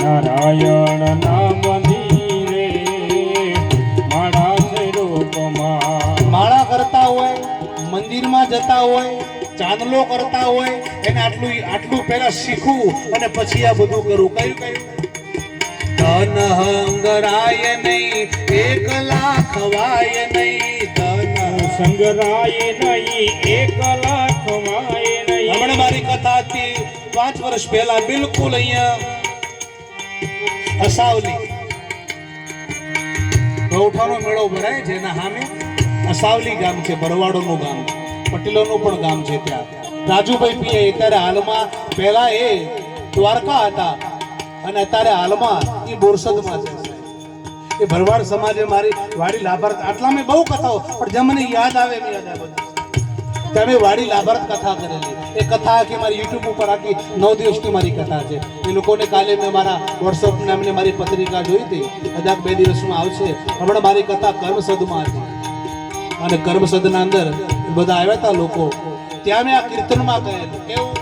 નારાયણ નામ ધીરે માળા રૂપમાં માળા કરતા હોય મંદિરમાં જતા હોય ચાંદલો કરતા હોય એને આટલું આટલું પહેલા શીખવું અને પછી આ બધું કરવું. કયું કયું? તન હંગરાય નહીં એકલા ખવાય નહીં તન સંગરાય નહીં એકલા ખવાય નહીં. હમણાં મારી કથા હતી પાંચ વર્ષ પહેલા બિલકુલ અહીંયા અસાવલી. ગૌઠાનો મેળો ભરાય છે એના સામે. અસાવલી ગામ છે, બરવાડોનું ગામ. પટેલોનું પણ ગામ છે ત્યાં. રાજુભાઈ પીએ અત્યારે હાલમાં પહેલા એ દ્વારકા હતા અને અત્યારે હાલમાં એ બોરસદમાં છે. એ ભરવાડ સમાજે મારી વાડી લાભાર્થ આટલા મેં બહુ કથાઓ, પણ જે મને યાદ આવે યાદ આવે. તમે વાડી લાભાર્થ કથા કરેલી. એ કથા આખી મારી યુટ્યુબ ઉપર આખી નવ દિવસની મારી કથા છે. એ લોકોને કાલે મેં મારા વોટ્સઅપ નામને મારી પત્રિકા જોઈ હતી. કદાચ બે દિવસમાં આવશે. હમણાં મારી કથા કર્મસદમાં હતી. અને કર્મસદના અંદર બધા આવ્યા હતા લોકો. ત્યાં મેં આ કીર્તનમાં કહેલું કેવું?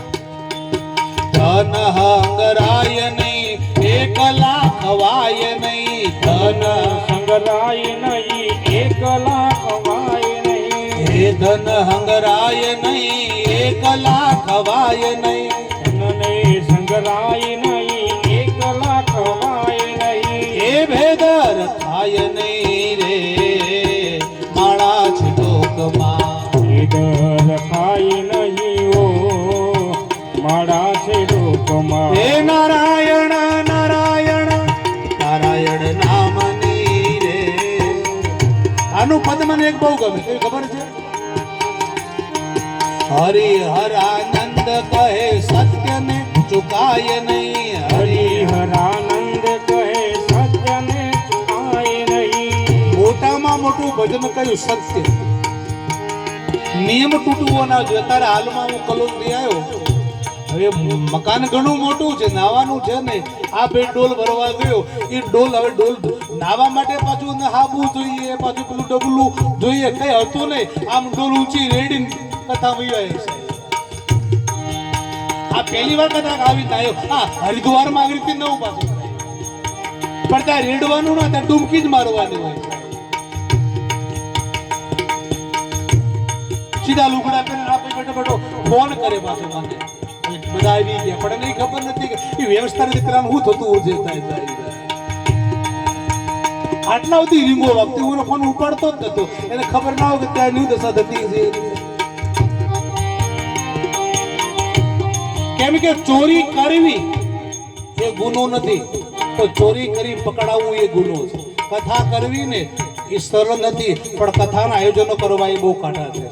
ધન હંગરાય નહીં એકલા ખવાય નહીં. ધન હંગરાય નહીં એકલા ખવાય વાય નહીં. ધન હંગરાય સંગરાય નહીં એક લાખ વાય નહીં. એ ભેદર થાય નહીં રે. માળા લોકમાં. ઈદર ખાય નહીં ઓ માળા છે લોકમાં. હે નારાયણ નારાયણ નારાયણ નામની રે. આનું પદ મને એક બહુ ગમે કઈ ખબર છે? હરિ હરાનંદ કહે સત્યને ચુકાય નહીં હરિ હરિહરાનંદ કહે, સત્યને ચુકાય નહીં મોટામાં મોટું ભજન કયું સત્ય. નિયમ તૂટવો ના જોઈએ અત્યારે હાલમાં હું કલોલ આવ્યો હવે મકાન ઘણું મોટું છે, નાવાનું છે ને, આ બે ડોલ ભરવા ગયો. એ ડોલ હવે ડોલ નાવા માટે પાછું હાબુ જોઈએ, પાછું પેલું ડબલું જોઈએ. કઈ હતું નહીં. આમ ડોલ ઊંચી રેડી કથા વૈયા છે. આ પહેલી વાર કદાચ આવી આવ્યો હા હરિદ્વારમાં આવી રીતે નવું પાછું પણ ત્યાં રેડવાનું ના, ત્યાં ડૂબકી જ મારવાની હોય સીધા લુગડા કરીને આપે બેઠો બેઠો ફોન કરે પાછો મને બધા આવી ગયા. પણ એને ખબર નથી કે એ વ્યવસ્થા નથી કરવાનું શું થતું હોય છે થાય થાય આટલા બધી રીંગો વાગતી હું ફોન ઉપાડતો જ નતો. એને ખબર ના હોય કે ત્યાં ન્યૂ દશા થતી છે. કેમ કે ચોરી કરવી એ ગુનો નથી. તો ચોરી કરી પકડાવવું એ ગુનો છે. કથા કરવી ને એ સરળ નથી, પણ કથાના આયોજનો કરવા એ બહુ કાઢા છે.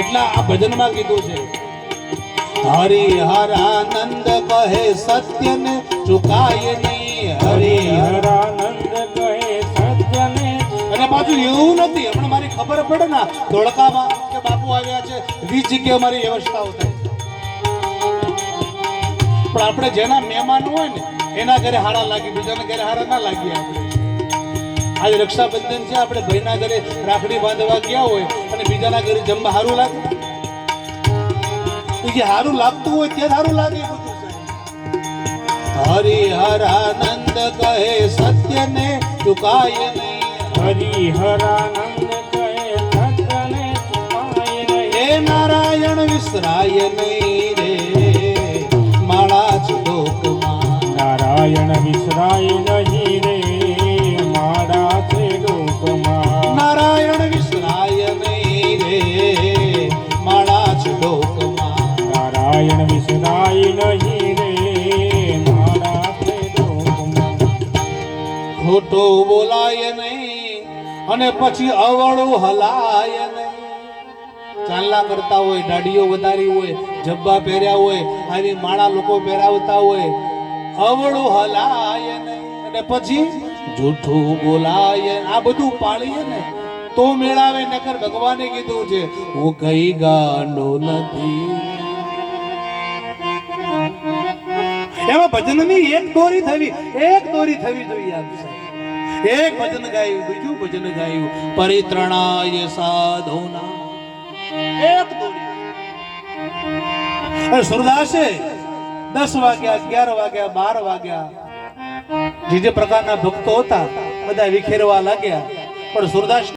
એટલા આ ભજનમાં કીધું છે. હરિ હરાનંદ કહે સત્યને, ચુકાય નહીં હરિ હર હરિહરાનંદ કહે સત્યને. અને પાછું એવું નથી, હમણાં મારી ખબર પડે ને ધોળકામાં. બાપુ આવ્યા છે. વીસ જગ્યાએ મારી વ્યવસ્થાઓ થાય. પણ આપણે જેના મહેમાન હોય ને, એના ઘરે હારા લાગી, બીજાના ઘરે હારા ના લાગી આપણે. આજે રક્ષાબંધન છે, આપણે ભાઈના ઘરે રાખડી બાંધવા ગયા હોય અને બીજાના ઘરે જમવા સારું લાગે. જે સારું લાગતું હોય તે સારું લાગે હરિ હરાનંદ કહે સત્યને ચુકાય નહીં હરિહરાનંદ કહે વિસરાય નહીં રે માળા જ લોકમાં. નારાયણ વિસરાય નહીં રે માડા જ લોકમાં. નારાયણ વિસરાય નહીં રે માળા જ લોકમાં. નારાયણ વિસરાય નહીં રે માડા જ લોકમાં. ખોટો બોલાય નહીં અને પછી અવળું હલાય ચાંદલા કરતા હોય, દાઢીઓ વધારી હોય, જબ્બા પહેર્યા હોય આવી માળા લોકો પહેરાવતા હોય. અવળું હલાય અને પછી જૂઠું બોલાય. આ બધું પાળીએ ને, તો મેળાવે. નકર ભગવાને કીધું છે, હું કઈ ગાંડો નથી. એમાં ભજનની એક દોરી થવી, એક દોરી થવી જોઈએ આમ એક ભજન ગાયું, બીજું ભજન ગાયું. પરિત્રણાય સાધુના એક દસ વાગ્યા, અગિયાર વાગ્યા, બાર વાગ્યા. જે જે પ્રકારના ભક્તો હતા, બધા વિખેરવા લાગ્યા. પણ સુરદાસ